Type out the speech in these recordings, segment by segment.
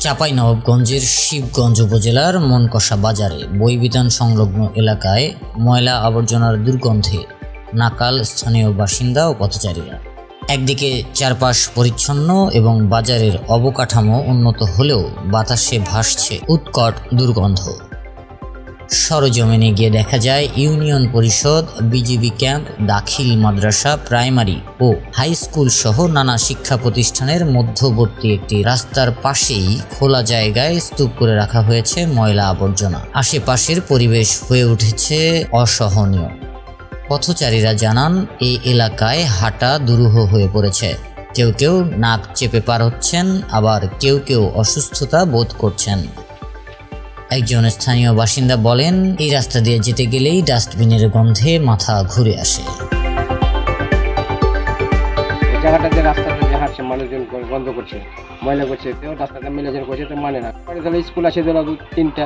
চাঁপাইনবাবগঞ্জের শিবগঞ্জ উপজেলার মনকষা বাজারে বইবিতান সংলগ্ন এলাকায় ময়লা আবর্জনার দুর্গন্ধে নাকাল স্থানীয় বাসিন্দা ও পথচারীরা। একদিকে চারপাশ পরিচ্ছন্ন এবং বাজারের অবকাঠামো উন্নত হলেও বাতাসে ভাসছে উৎকট দুর্গন্ধ। সরজমিনে গিয়ে দেখা যায় ইউনিয়ন পরিষদ, বিজিবি ক্যাম্প, দাখিল মাদ্রাসা, প্রাইমারি ও হাই স্কুল সহ নানা শিক্ষা প্রতিষ্ঠানের মধ্যবর্তী একটি রাস্তার পাশেই খোলা জায়গায় স্তূপ করে রাখা হয়েছে ময়লা আবর্জনা। আশেপাশের পরিবেশ হয়ে উঠেছে অসহনীয়। পথচারীরা জানান, এই এলাকায় হাঁটা দুরূহ হয়ে পড়েছে। কেউ কেউ নাক চেপে পার হচ্ছেন, আবার কেউ কেউ অসুস্থতা বোধ করছেন। একজন স্থানীয় বাসিন্দা বলেন, এই রাস্তা দিয়ে যেতে গেলেই ডাস্টবিনের গন্ধে মাথা ঘুরে আসে। এই জায়গাটাতে রাস্তাটা যে হাঁটছে, মানুষজন বন্ধ করছে, ময়লা করছে, কেউ রাস্তাটা মেলেজন করছে তো মানে না। তাহলে স্কুল আছে, ধরো তিনটা,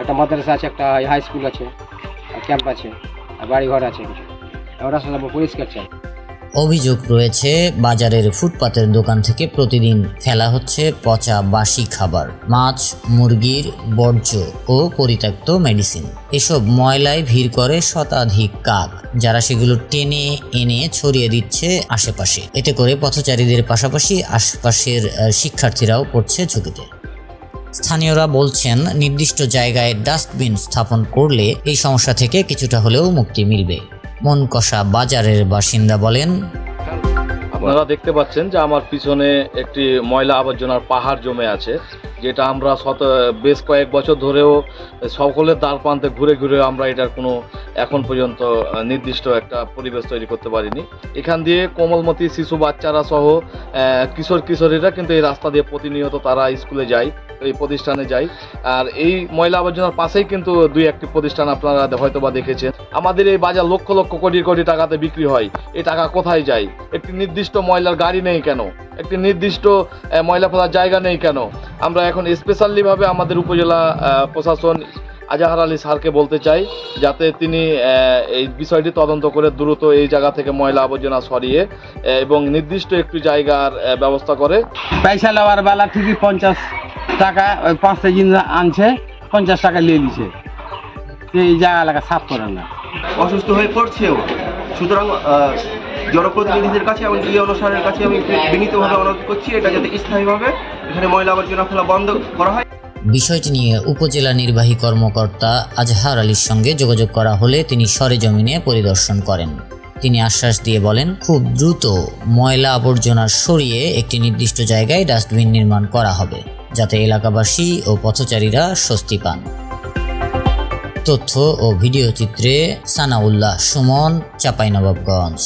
একটা মাদ্রাসা আছে, একটা হাই স্কুল আছে ক্যাম্প আছে, আর বাড়ি ঘর আছে কিছু। রাস্তাটা পরিষ্কার চাই। অভিযোগ রয়েছে, বাজারের ফুটপাতের দোকান থেকে প্রতিদিন ফেলা হচ্ছে পচা বাসি খাবার, মাছ, মুরগির বর্জ্য ও পরিত্যক্ত মেডিসিন। এসব ময়লায় ভিড় করে শতাধিক কাক, যারা সেগুলো টেনে এনে ছড়িয়ে দিচ্ছে আশেপাশে। এতে করে পথচারীদের পাশাপাশি আশপাশের শিক্ষার্থীরাও পড়ছে ঝুঁকিতে। স্থানীয়রা বলছেন, নির্দিষ্ট জায়গায় ডাস্টবিন স্থাপন করলে এই সমস্যা থেকে কিছুটা হলেও মুক্তি মিলবে। মনকষা বাজারের বাসিন্দা বলেন, আপনারা দেখতে পাচ্ছেন যে আমার পিছনে একটি ময়লা আবর্জনার পাহাড় জমে আছে। যেটা আমরা শত, বেশ কয়েক বছর ধরেও সকলের দ্বার প্রান্তে ঘুরে ঘুরে আমরা এটার কোনো এখন পর্যন্ত নির্দিষ্ট একটা পরিবেশ তৈরি করতে পারিনি। এখান দিয়ে কোমলমতি শিশু বাচ্চারা সহ কিশোর কিশোরীরা কিন্তু এই রাস্তা দিয়ে প্রতিনিয়ত তারা স্কুলে যায়, এই প্রতিষ্ঠানে যায়। আর এই ময়লা আবর্জনার পাশেই কিন্তু দুই একটি প্রতিষ্ঠান আপনারা হয়তো বা দেখেছেন। আমাদের এই বাজার লক্ষ লক্ষ কোটি কোটি টাকাতে বিক্রি হয়। এই টাকা কোথায় যায়? একটি নির্দিষ্ট ময়লার গাড়ি নেই কেন? একটি নির্দিষ্ট ময়লা ফেলার জায়গা নেই কেন? আমরা এখন স্পেশালিভাবে আমাদের উপজেলা প্রশাসন আজাহার আলী স্যারকে বলতে চাই যাতে তিনি এই বিষয়টি তদন্ত করে দ্রুত এই জায়গা থেকে ময়লা আবর্জনা সরিয়ে এবং নির্দিষ্ট একটি জায়গার ব্যবস্থা করে। পয়সা নেওয়ার বেলা ঠিকই পঞ্চাশ টাকা ওই পাঁচটা জিনিস আনছে পঞ্চাশ টাকা নিয়ে নিছে। এই জায়গা এলাকা সাফ করে না। অসুস্থ হয়ে পড়ছেও। সুতরাং জনপ্রতিনিধিদের কাছে এবং ইয়ে অনুসারের কাছে আমি বিনীতভাবে অনুরোধ করছি, এটা যাতে স্থায়ীভাবে এখানে ময়লা আবর্জনা ফেলা বন্ধ করা হয়। বিষয়টি নিয়ে উপজেলা নির্বাহী কর্মকর্তা আজহার আলীর সঙ্গে যোগাযোগ করা হলে তিনি সরেজমিনে পরিদর্শন করেন। তিনি আশ্বাস দিয়ে বলেন, খুব দ্রুত ময়লা আবর্জনা সরিয়ে একটি নির্দিষ্ট জায়গায় ডাস্টবিন নির্মাণ করা হবে, যাতে এলাকাবাসী ও পথচারীরা স্বস্তি পান। তথ্য ও ভিডিও চিত্রে সানাউল্লাহ সুমন, চাঁপাইনবাবগঞ্জ।